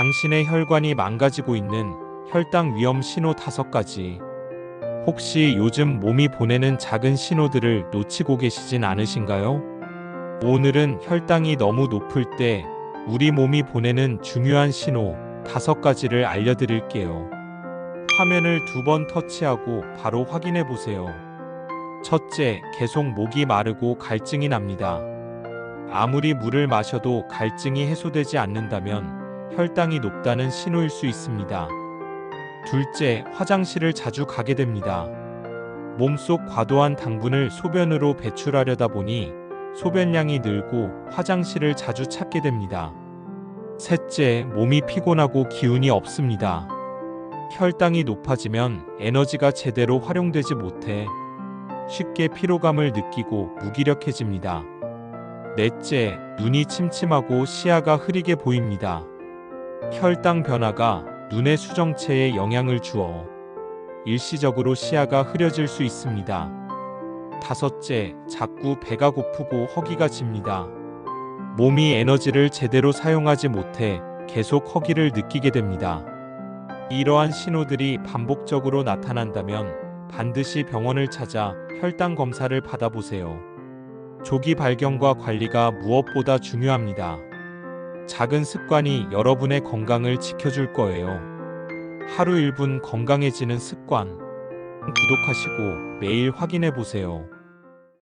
당신의 혈관이 망가지고 있는 혈당 위험 신호 다섯 가지. 혹시 요즘 몸이 보내는 작은 신호들을 놓치고 계시진 않으신가요? 오늘은 혈당이 너무 높을 때 우리 몸이 보내는 중요한 신호 다섯 가지를 알려드릴게요. 화면을 두 번 터치하고 바로 확인해 보세요. 첫째, 계속 목이 마르고 갈증이 납니다. 아무리 물을 마셔도 갈증이 해소되지 않는다면 혈당이 높다는 신호일 수 있습니다. 둘째, 화장실을 자주 가게 됩니다. 몸속 과도한 당분을 소변으로 배출하려다 보니 소변량이 늘고 화장실을 자주 찾게 됩니다. 셋째, 몸이 피곤하고 기운이 없습니다. 혈당이 높아지면 에너지가 제대로 활용되지 못해 쉽게 피로감을 느끼고 무기력해집니다. 넷째, 눈이 침침하고 시야가 흐리게 보입니다. 혈당 변화가 눈의 수정체에 영향을 주어 일시적으로 시야가 흐려질 수 있습니다. 다섯째, 자꾸 배가 고프고 허기가 집니다. 몸이 에너지를 제대로 사용하지 못해 계속 허기를 느끼게 됩니다. 이러한 신호들이 반복적으로 나타난다면 반드시 병원을 찾아 혈당 검사를 받아보세요. 조기 발견과 관리가 무엇보다 중요합니다. 작은 습관이 여러분의 건강을 지켜줄 거예요. 하루 1분 건강해지는 습관. 구독하시고 매일 확인해 보세요.